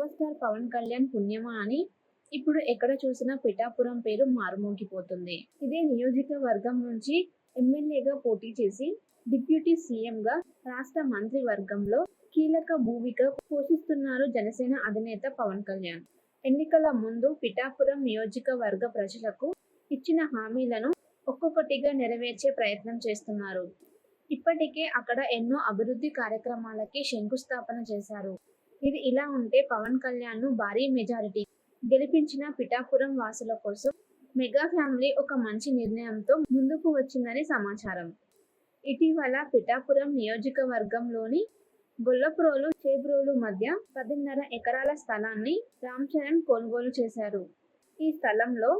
Power star Pawan Kalyan పుణ్యమా అని ఇప్పుడు ఎక్కడ చూసినా పిఠాపురం పేరు మారుమోగిపోతుంది. ఇదే నియోజకవర్గం నుంచి ఎమ్మెల్యేగా పోటీ చేసి డిప్యూటీ సీఎంగా రాష్ట్ర మంత్రివర్గంలో కీలక భూమిక పోషిస్తున్నారు జనసేన అధినేత పవన్ కళ్యాణ్. ఎన్నికల ముందు పిఠాపురం నియోజకవర్గ ప్రజలకు ఇచ్చిన హామీలను ఒక్కొక్కటిగా నెరవేర్చే ప్రయత్నం చేస్తున్నారు. ఇప్పటికే అక్కడ ఎన్నో అభివృద్ధి కార్యక్రమాలకి శంకుస్థాపన చేశారు. ఇది ఇలా ఉంటే పవన్ కళ్యాణ్ను భారీ మెజారిటీ గెలిపించిన పిఠాపురం వాసుల కోసం మెగా ఫ్యామిలీ ఒక మంచి నిర్ణయంతో ముందుకు వచ్చిందని సమాచారం. ఇటీవల పిఠాపురం నియోజకవర్గంలోని గొల్లప్రోలు చేబ్రోలు మధ్య పదిన్నర ఎకరాల స్థలాన్ని రామ్ చరణ్ కొనుగోలు చేశారు. ఈ స్థలంలో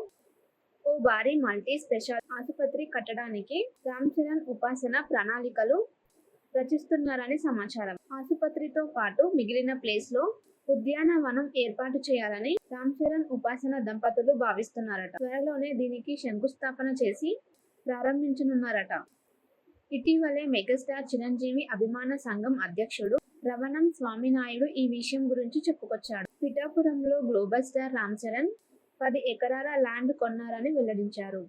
ఓ భారీ మల్టీ స్పెషల్ ఆసుపత్రి కట్టడానికి రామ్ చరణ్ ఉపాసన ప్రణాళికలు రచిస్తున్నారని సమాచారం. ఆసుపత్రితో పాటు మిగిలిన ప్లేస్లో ఉద్యానవనం ఏర్పాటు చేయాలని రామ్ చరణ్ ఉపాసన దంపతులు భావిస్తున్నారట. త్వరలోనే దీనికి శంకుస్థాపన చేసి ప్రారంభించనున్నారట. ఇటీవలే మెగాస్టార్ చిరంజీవి అభిమాన సంఘం అధ్యక్షుడు రవణం స్వామినాయుడు ఈ విషయం గురించి చెప్పుకొచ్చాడు. పిఠాపురంలో గ్లోబల్ స్టార్ రామ్ చరణ్ పది ఎకరాల ల్యాండ్ కొన్నారని వెల్లడించారు.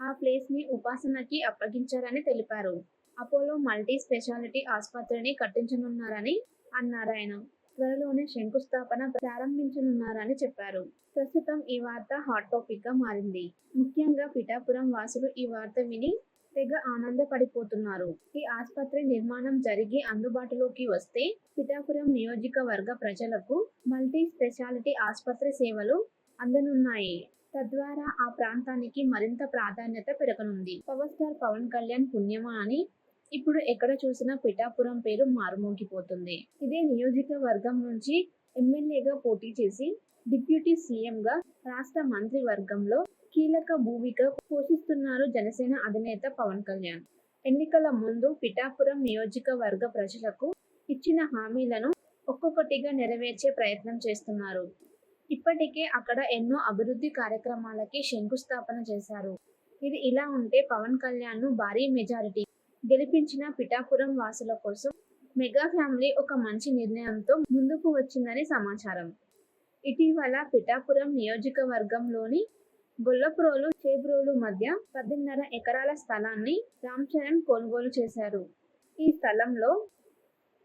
ఆ ప్లేస్ని ఉపాసనకి అప్పగించారని తెలిపారు. అపోలో మల్టీ స్పెషాలిటీ ఆసుపత్రిని కట్టించనున్నారని అన్నారాయన. త్వరలోనే శంకుస్థాపన ప్రారంభించనున్నారని చెప్పారు. ప్రస్తుతం ఈ వార్త హాట్ టాపిక్గా మారింది. ముఖ్యంగా పిఠాపురం వాసులు ఈ వార్త విని తెగ ఆనందపడిపోతున్నారు. ఈ ఆసుపత్రి నిర్మాణం జరిగి అందుబాటులోకి వస్తే పిఠాపురం నియోజకవర్గ ప్రజలకు మల్టీ స్పెషాలిటీ ఆసుపత్రి సేవలు అందనున్నాయి. తద్వారా ఆ ప్రాంతానికి మరింత ప్రాధాన్యత పెరగనుంది. పవర్ స్టార్ పవన్ కళ్యాణ్ పుణ్యమా అని ఇప్పుడు ఎక్కడ చూసినా పిఠాపురం పేరు మారుమోగిపోతుంది. ఇదే నియోజకవర్గం నుంచి ఎమ్మెల్యేగా పోటీ చేసి డిప్యూటీ సీఎంగా రాష్ట్ర మంత్రివర్గంలో కీలక భూమిక పోషిస్తున్నారు జనసేన అధినేత పవన్ కళ్యాణ్. ఎన్నికల ముందు పిఠాపురం నియోజకవర్గ ప్రజలకు ఇచ్చిన హామీలను ఒక్కొక్కటిగా నెరవేర్చే ప్రయత్నం చేస్తున్నారు. ఇప్పటికే అక్కడ ఎన్నో అభివృద్ధి కార్యక్రమాలకి శంకుస్థాపన చేశారు. ఇది ఇలా ఉంటే పవన్ కళ్యాణ్ను భారీ మెజారిటీ గెలిపించిన పిఠాపురం వాసుల కోసం మెగా ఫ్యామిలీ ఒక మంచి నిర్ణయంతో ముందుకు వచ్చిందని సమాచారం. ఇటీవల పిఠాపురం నియోజకవర్గంలోని గొల్లప్రోలు చేబ్రోలు మధ్య పద్దెన్నర ఎకరాల స్థలాన్ని రామ్ చరణ్ కొనుగోలు చేశారు. ఈ స్థలంలో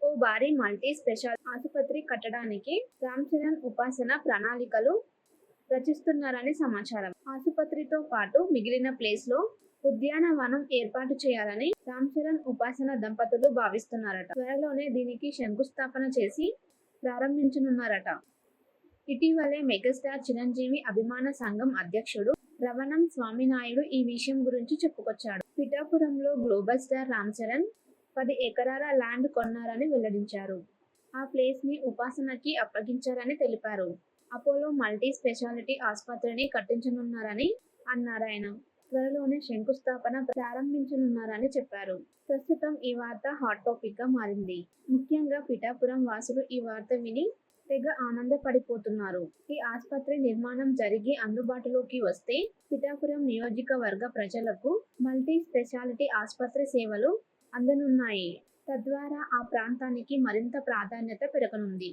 ఓ భారీ మల్టీ స్పెషల్ ఆసుపత్రి కట్టడానికి రామ్ చరణ్ ఉపాసన ప్రణాళికలు రచిస్తున్నారని సమాచారం. ఆసుపత్రితో పాటు మిగిలిన ప్లేస్లో ఉద్యానవనం ఏర్పాటు చేయాలని రామ్ చరణ్ ఉపాసన దంపతులు భావిస్తున్నారట. త్వరలోనే దీనికి శంకుస్థాపన చేసి ప్రారంభించనున్నారట. ఇటీవలే మెగాస్టార్ చిరంజీవి అభిమాన సంఘం అధ్యక్షుడు రవణం స్వామినాయుడు ఈ విషయం గురించి చెప్పుకొచ్చాడు. పిఠాపురంలో గ్లోబల్ స్టార్ రామ్ చరణ్ పది ఎకరాల ల్యాండ్ కొన్నారని వెల్లడించారు. ఆ ప్లేస్ని ఉపాసనకి అప్పగించారని తెలిపారు. అపోలో మల్టీ స్పెషాలిటీ ఆసుపత్రిని కట్టించనున్నారని అన్నారాయణ త్వరలోనే శంకుస్థాపన ప్రారంభించనున్నారని చెప్పారు. ప్రస్తుతం ఈ వార్త హాట్ టాపిక్గా మారింది. ముఖ్యంగా పిఠాపురం వాసులు ఈ వార్త విని తెగ ఆనందపడిపోతున్నారు. ఈ ఆసుపత్రి నిర్మాణం జరిగి అందుబాటులోకి వస్తే పిఠాపురం నియోజకవర్గ ప్రజలకు మల్టీ స్పెషాలిటీ ఆసుపత్రి సేవలు అందనున్నాయి. తద్వారా ఆ ప్రాంతానికి మరింత ప్రాధాన్యత పెరగనుంది.